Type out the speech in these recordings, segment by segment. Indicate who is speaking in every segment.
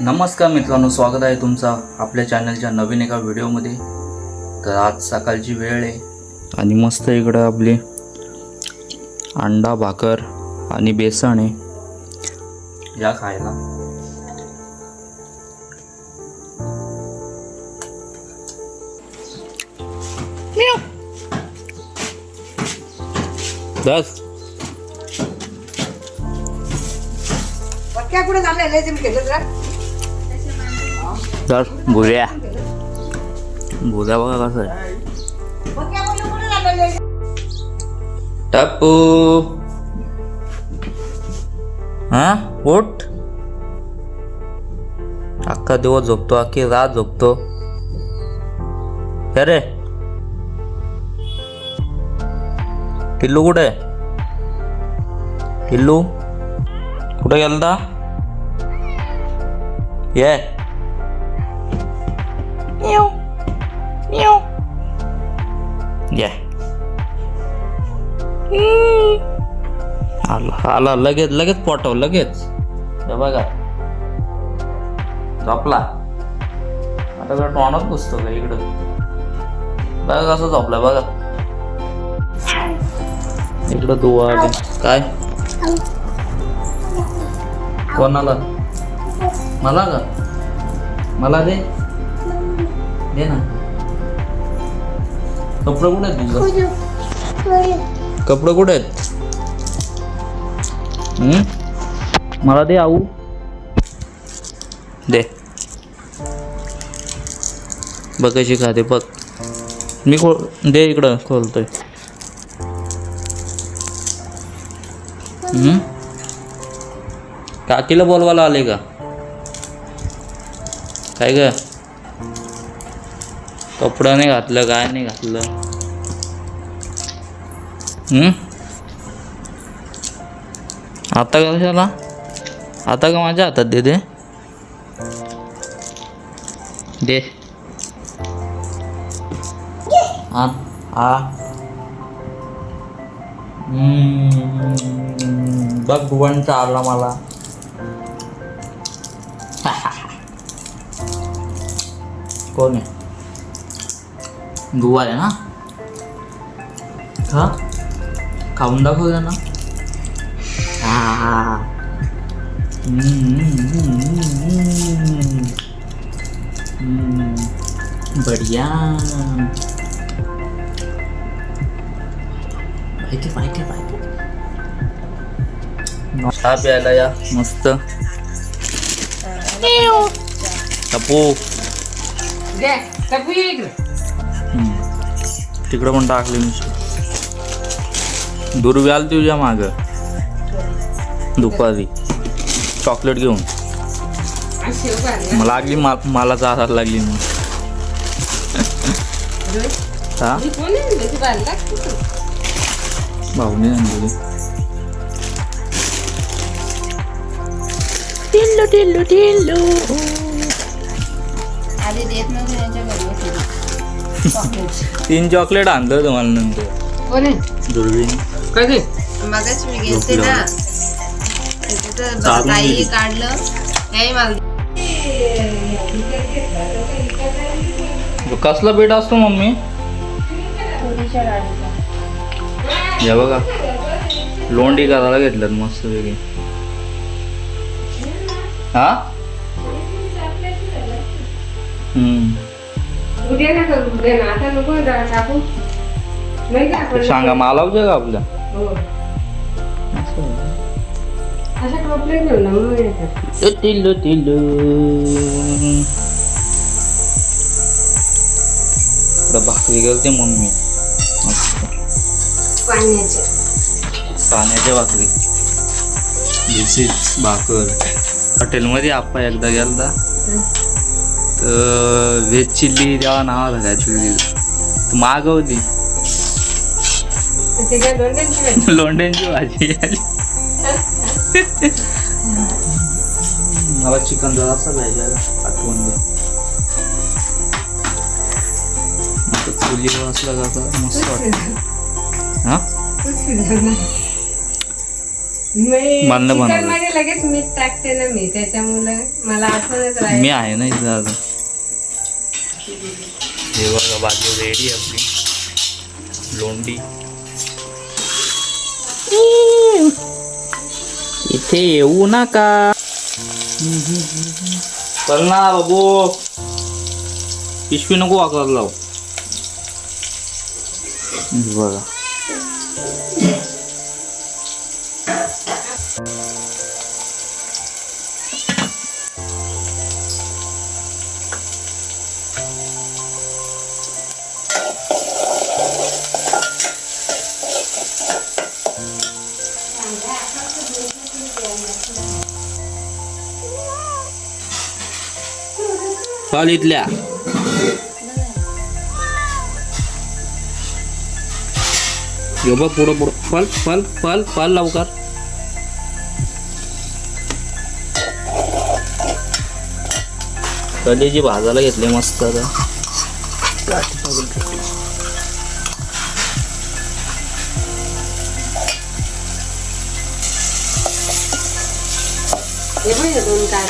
Speaker 1: नमस्कार मित्रांनो स्वागत आहे तुमचं आपल्या चॅनलच्या नवीन एका व्हिडिओमध्ये. तर आज सकाळची वेळ आहे आणि मस्त इकडं आपली अंडा भाकर आणि बेसन आहे. या खायला. दस
Speaker 2: पक्क्या कुठे झाले लय तुम्ही केलं तर
Speaker 1: दस भुऱ्या भुऱ्या बघा कसं आहे.
Speaker 2: पक्क्या
Speaker 1: टप्पू. हा? उठ. अख्खा दिवस झोपतो अख्खी रात झोपतो. अरे रे. टिल्लू कुठे? आहे? टिल्लू कुठे गेलता? ये. ये आला आला लगेच लगेच पोटव लगेच बघा झोपला आता का टोनच बसतो का इकडं बघा कसं झोपलाय बघा इकडं दुवा काय कोणाला मला का मला दे दे ना. कपडे कुठे आहेत तुझं? कपडे कुठे आहेत? मला दे आऊ. दे. बघ कशी खाते बघ. मी खोल दे इकडं खोलतोय. हम्म? काकीला बोलवायला आले का? काय ग? कपडं नाही घातलं काय नाही घातलं. हम्म? आता का कशाला? आता का माझ्या हातात दे दे दे. आ बघ भुवनचा आला मला. कोण आहे? गुवा आहे ना। हा? खाऊन दाखव ना. बढ़िया। पाहिजे पाहिजे पाहिजे। चहा प्यायला या. मस्त। टपू.
Speaker 2: घे टपू इकडे.
Speaker 1: तिकडं पण टाकले मी दुर्वी आली तुझ्या माग. दुपारी. चॉकलेट घेऊन. मला लागली मा- मला चालायला लागली मग हा? भाऊने आणलेली.
Speaker 2: आधी देत नव्हते त्यांच्या घरी चॉकलेट
Speaker 1: तीन चॉकलेट आणलं तुम्हाला नंतर.
Speaker 2: कोण?
Speaker 3: मगच मी ना.
Speaker 1: चालून
Speaker 3: काही
Speaker 1: गेली.
Speaker 3: काढलं. मला
Speaker 1: कसला असतो मम्मी? हे बघा. लोंडी करायला घेतल्यात मस्त वेगळी हा? हम्म.
Speaker 2: उद्या ना करू उद्या ना. आता नको जरा टाकू. नाही का आपण
Speaker 1: सांगा मालावच्या का आपल्या
Speaker 2: हो.
Speaker 1: असं.
Speaker 2: अशा टोपले घेऊन ना मग येतात.
Speaker 1: टिल्लू टिल्लू इकडं भाकरी करते मम्मी मस्त
Speaker 2: पाण्याचे
Speaker 1: पाण्याच्या भाकरी. दिस इज भाकर. हॉटेलमध्ये आप्पा एकदा गेलता. तर व्हेज चिल्ली तेव्हा नाव तर. मागवली.
Speaker 2: ते त्यांची
Speaker 1: लोंड्यांची भाजी. आली मला चिकन जरासा पाहिजे आठवण आता चुलीवर असलं का मस्त वाटतं. हा?
Speaker 2: मी
Speaker 1: मला नाही
Speaker 2: चिकन
Speaker 1: बनवलं.
Speaker 2: मध्ये लगेच मीठ टाकते ना मी त्याच्यामुळे मला आठवणच
Speaker 1: मी आहे ना इथं अजून. हे बघा भाजी रेडी आपली लोंडी। इथे येऊ नका। चल ना बाबू। पिशवी नको वाकरायला लाव. बघा. हॉलीतल्या इथल्या यो बघ पुढं पुढं. फल फल फल फल लवकर कलेजी भाजायला घेतले मस्त आता.
Speaker 2: दोन टाक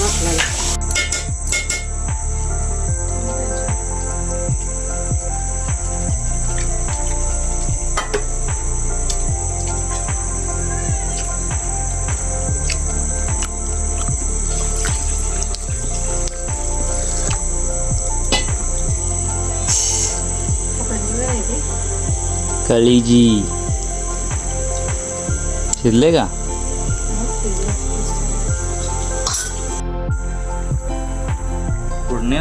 Speaker 2: मस्त.
Speaker 1: कळीजी शिरले का? फोडणी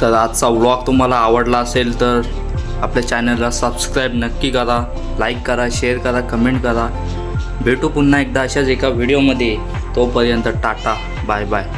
Speaker 1: तर आजचा व्लॉग तुम्हाला आवडला असेल तर आपल्या चॅनलला सबस्क्राईब नक्की करा लाईक करा शेअर करा कमेंट करा. भेटू पुन्हा एकदा अशाच एका व्हिडिओमध्ये तोपर्यंत टाटा बाय बाय